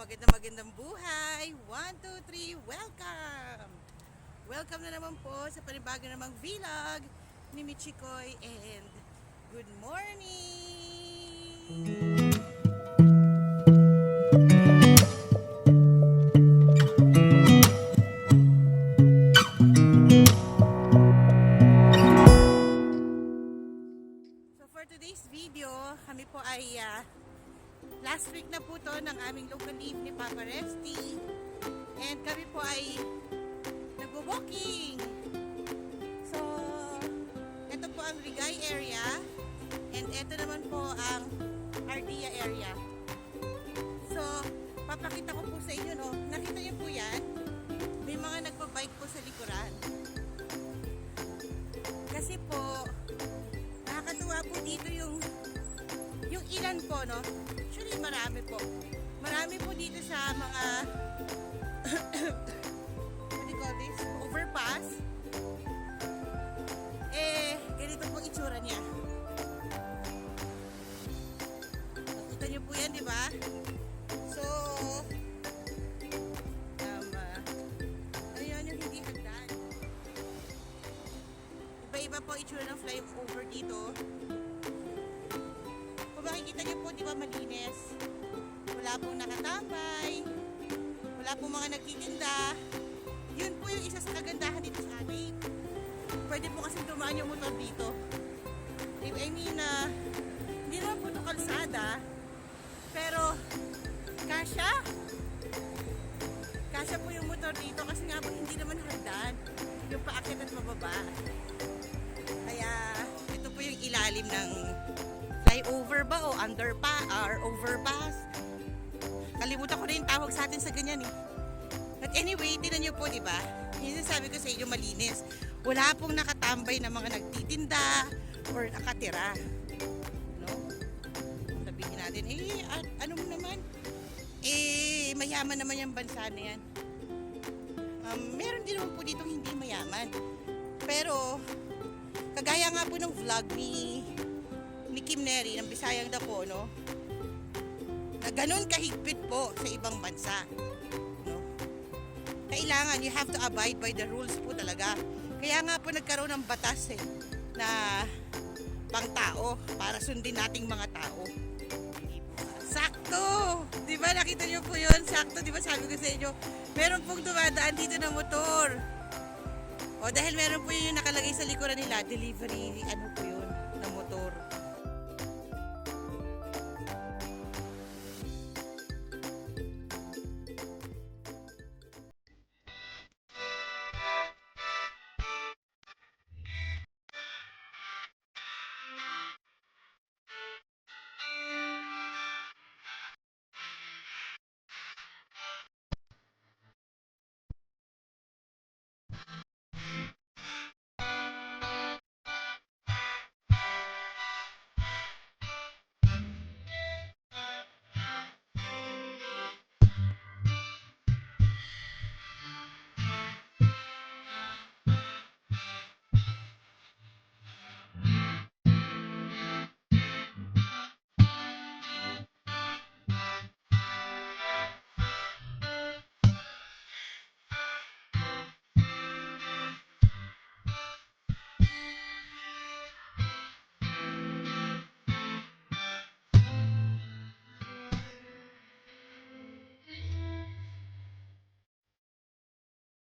magandang magandang buhay. 1, 2, 3, welcome! Welcome na naman po sa panibago namang vlog ni Michikoy and good morning! So for today's video, kami po ay ah, last week na po to ng aming local leave ni Papa Resty. And kami po ay nagwo-walking. So, ito po ang Rigay area. And ito naman po ang Ardea area. So, papakita ko po sa inyo, no? Nakita niyo po yan? May mga nagpa-bike po sa likuran. Kasi po, nakakatuwa po dito yung yung ilan po, no? Actually, marami po. Marami po dito sa mga what do you call this? Overpass. Eh, ganito po itsura niya. Nakita niyo po yan, di ba? So, tama. Ano yun yung hindi hagdan? Iba-iba po itsura ng flyover dito. Kung makikita niyo po, di ba malinis? Wala pong nakatambay. Wala pong mga nagtitinda. Yun po yung isa sa kagandahan dito sa amin. Pwede po kasi dumaan yung motor dito. I mean, na hindi naman po ito kalsada. Pero, kasya. Kasya po yung motor dito kasi nga po hindi naman hagdan. Yung paakyat at mababa. Kaya, ito po yung ilalim ng flyover ba o underpa or overpass. Kalimutan ko na yung tawag sa atin sa ganyan eh. But anyway, tinan nyo po, di ba? Yung sabi ko sa inyo, malinis. Wala pong nakatambay na mga nagtitinda or nakatira. No? Sabihin natin, eh, a- ano mo naman? Eh, mayaman naman yung bansa na yan. Um, meron din po dito hindi mayaman. Pero, kagaya nga po ng vlog ni Neri ng Bisayang Dapo, no? Na ganun kahigpit po sa ibang bansa. No? Kailangan, you have to abide by the rules po talaga. Kaya nga po nagkaroon ng batas eh, na pang tao, para sundin nating mga tao. Sakto! Di ba nakita niyo po yun? Sakto, di ba sabi ko sa inyo, meron pong dumadaan dito na motor. O dahil meron po yun yung nakalagay sa likuran nila, delivery, ano po yun?